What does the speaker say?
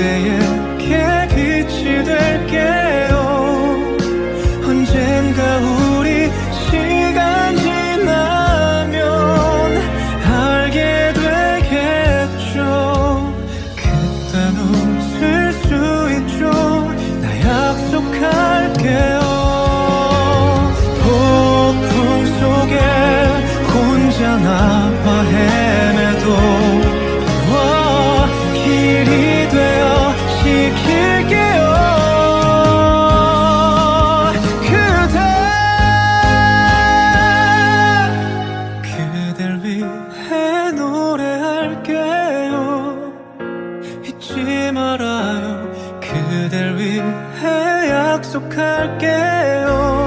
그대에게 빛이 될게요. 언젠가 우리 시간 지나면 알게 되겠죠. 그땐 웃을 수 있죠. 나 약속할게요. 폭풍 속에 혼자 남아 헤매도 그댈 위해 약속할게요